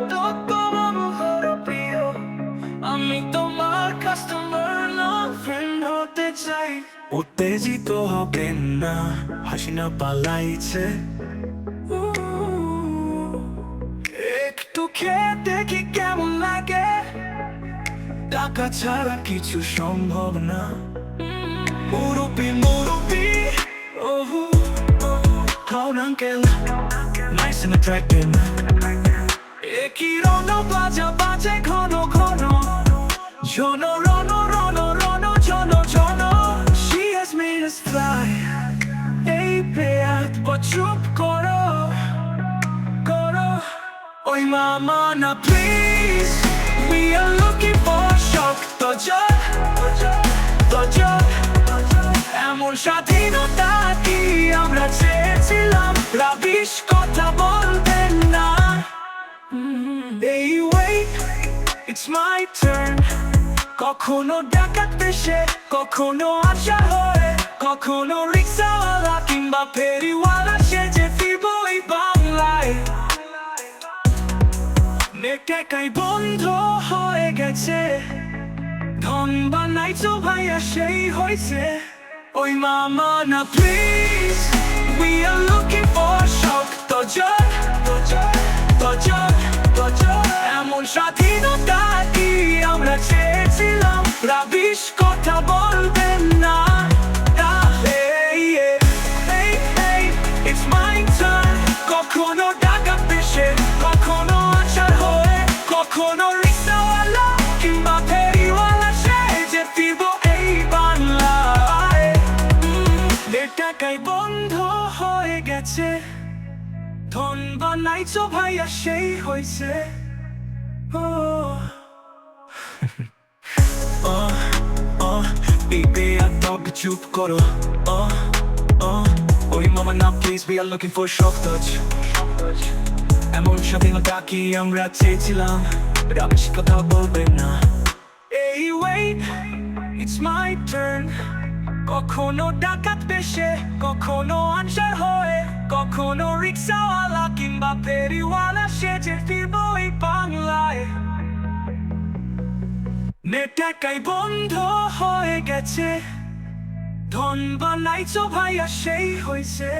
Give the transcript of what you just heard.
না উত্তেজিত হবেন না, হাসি না পালাইছে। একটু খেয়ে দেখি কেমন লাগে। টাকা ছাড়া কিছু সম্ভব না। মুরুবি মুরুবি ওহু Clown uncle, Nice and attractive. বাজা বাজে ঘন ঘন। জন রণ রণ রণ জন জন She has made us fly এই পেয়াত চুপ করো করো। ওই মামা, না please We are looking for shock তোজর তোজর এমন স্বাধীনতা কি আমরা চেয়েছিলাম? রাবিশ কথা বলবেন না। এই it's my turn. কখনো ডাকাত পেশে কখনো আশা হয়ে, কখনো রিক্সাওয়ালা কিংবা ফেরিওয়ালা সেজে ফিরবো এই বাংলায়। নেট একাই বন্ধ হয়ে গেছে। ধন বানাইছো ভাইয়া, সেই হয়েছে। ওই মামা না please We are looking for shock, তোজর তোজর তোজর তোজর, এমন স্বাধীনতা কথা না। কখনো টাকা পেশে, কখনো আচার হয়ে, কখনো রিক্সাওয়ালা কিংবা টাকায় বন্ধ হয়ে গেছে। ধন ভাইয়া, সেই হয়েছে Baby, I thought চুপ করো Oh, oh ওই মামা না please we are looking for shock touch. এমন স্বাধীনতা কি আমরা চেয়েছিলাম রাবিশ কথা বলবেন না এই wait it's my turn. কখনো ডাকাত পেশে কখনো আনসার হয়ে কখনো রিক্সাওয়ালা কিংবা ফেরিওয়ালা সেজে ফিরবো নেট একাই বন্ধ হয়ে গেছে। ধন বানাইছো ভাইয়া সেই হয়েছে